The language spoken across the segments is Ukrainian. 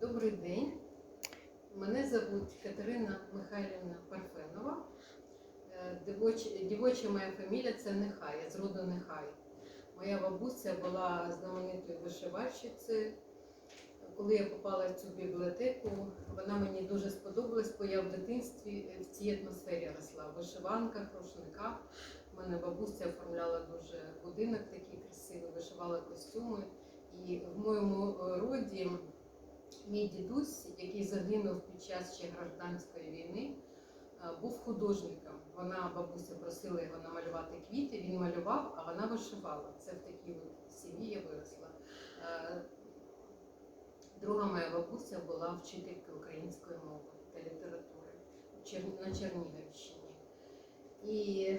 Добрий день. Мене звуть Катерина Михайлівна Парфенова. Е, Дівоча моя фамілія це Нехай, я з роду Нехай. Моя бабуся була знаменитою вишивальщицею. Коли я попала в цю бібліотеку, вона мені дуже сподобалась, бо я в дитинстві в цій атмосфері росла. В вишиванках, рушниках. У мене бабуся оформляла дуже будинок такий красивий, вишивала костюми. І в моєму е, роді мій дідусь, який загинув під час ще гражданської війни, е, був художником. Вона бабуся просила його намалювати квіти. Він малював, а вона вишивала. Це в такій сім'ї я виросла. Е, Друга моя бабуся була вчителькою української мови та літератури на Чернігівщині. І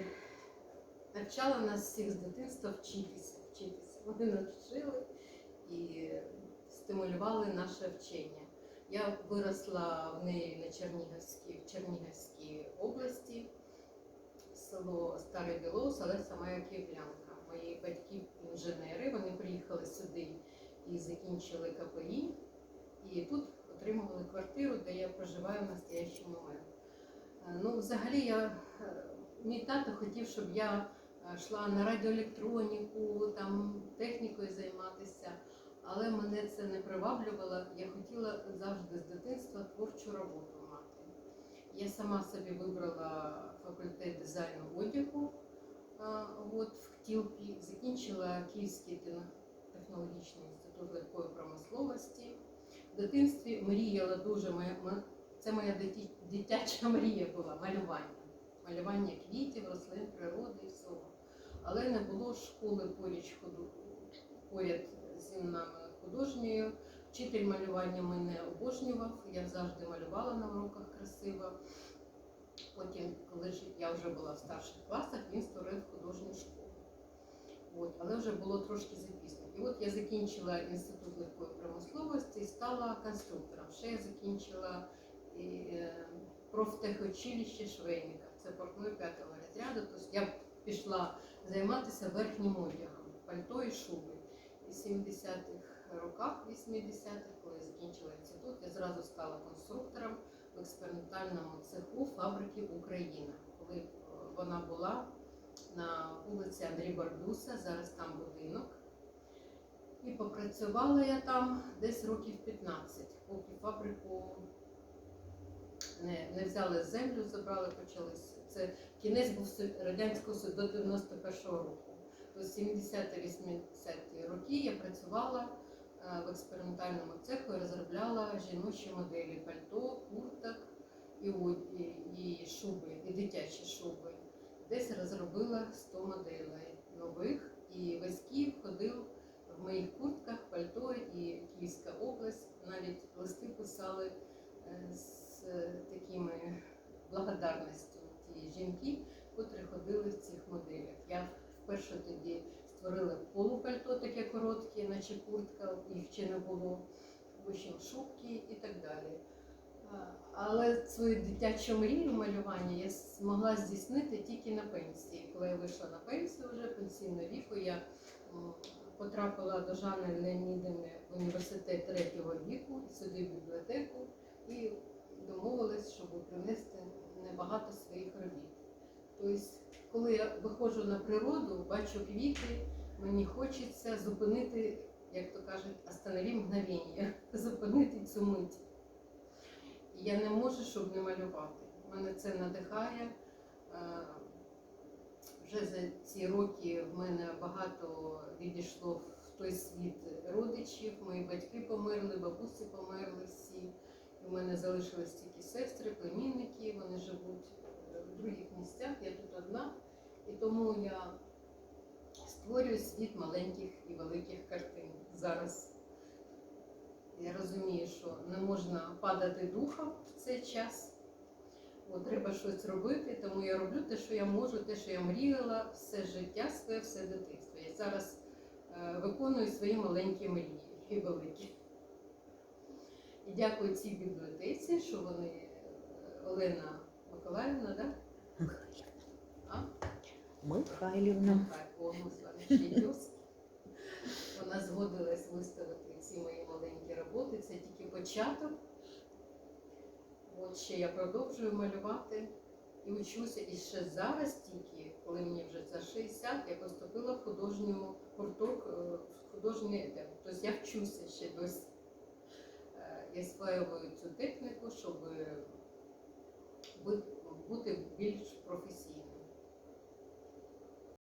навчала нас всіх з дитинства вчитися, вчитися. Вони нас вчили і стимулювали наше вчення. Я виросла в неї на Чернігівській, в Чернігівській області, село Старий Білоус, але сама я київлянка. Мої батьки інженери, вони приїхали сюди і закінчили КПІ, і тут отримували квартиру, де я проживаю в настоящий момент. Е, Ну, взагалі, я, е, мій тато хотів, щоб я е, йшла на радіоелектроніку, там технікою займатися, але мене це не приваблювало. Я хотіла завжди з дитинства творчу роботу мати. Я сама собі вибрала факультет дизайну одягу от, в КТІЛПі, закінчила Київський технологічний інститут легкої промисловості. В дитинстві мріяла дуже моя, це моя дитяча мрія була малювання. Малювання квітів, рослин, природи і всього. Але не було школи поряд, поряд зі нами художньою. Вчитель малювання мене обожнював, я завжди малювала на уроках красиво. Потім, коли я вже була в старших класах, він створив художню школу. От, але вже було трошки запізно. І от я закінчила інститут легкої промисловості і стала конструктором. Ще я закінчила е, профтехучилище швейника. Це портной п'ятого розряду. Тобто я пішла займатися верхнім одягом, пальто і шуби. І в 70-х роках, 80-х, коли я закінчила інститут, я зразу стала конструктором в експериментальному цеху фабрики Україна, коли е, вона була на вулиці Андрій Бардуса, зараз там будинок. І попрацювала я там десь років 15, поки фабрику не, не взяли землю, забрали, почалися. Це кінець був Радянського Союзу до 91-го року. До 70-80-ті роки я працювала е, в експериментальному цеху і розробляла жіночі моделі пальто, курток і, і, шуби, і дитячі шуби. Десь розробила 100 моделей нових, і весь Київ ходив в моїх куртках, пальто і Київська область. Навіть листи писали е, з такими благодарністю ті жінки, тоді створила полупальто таке коротке, наче куртка, їх ще не було, потім шубки і так далі. Але свою дитячу мрію малювання я змогла здійснити тільки на пенсії. Коли я вийшла на пенсію вже пенсійного віку, я потрапила до Жанни Леонідівни в університет третього віку, сюди в бібліотеку, і домовилась, щоб принести небагато своїх робіт. Тобто, коли я виходжу на природу, бачу квіти, мені хочеться зупинити, як то кажуть, останови мгновення, зупинити цю мить. Я не можу, щоб не малювати. Мене це надихає. Е, Вже за ці роки в мене багато відійшло в той світ родичів. Мої батьки померли, бабусі померли всі. У мене залишились тільки сестри, племінники, вони живуть в других місцях, я тут одна. І тому я створюю світ маленьких і великих картин зараз. Я розумію, що не можна падати духом в цей час. От, треба щось робити, тому я роблю те, що я можу, те, що я мріяла все життя своє, все дитинство. Я зараз е, виконую свої маленькі мрії і великі. І дякую цій бібліотеці, що вони е, Олена Миколаївна, да? А? Михайлівна. Нехай, о, ми з вами ще й тьоски. Вона згодилась виставити ці мої маленькі роботи. Це тільки початок. От ще я продовжую малювати і учуся. І ще зараз тільки, коли мені вже за 60, я поступила в художню гурток, е, в художній. Тобто я вчуся ще досі. Е, Я освоюю цю техніку, щоб бути більш професійною.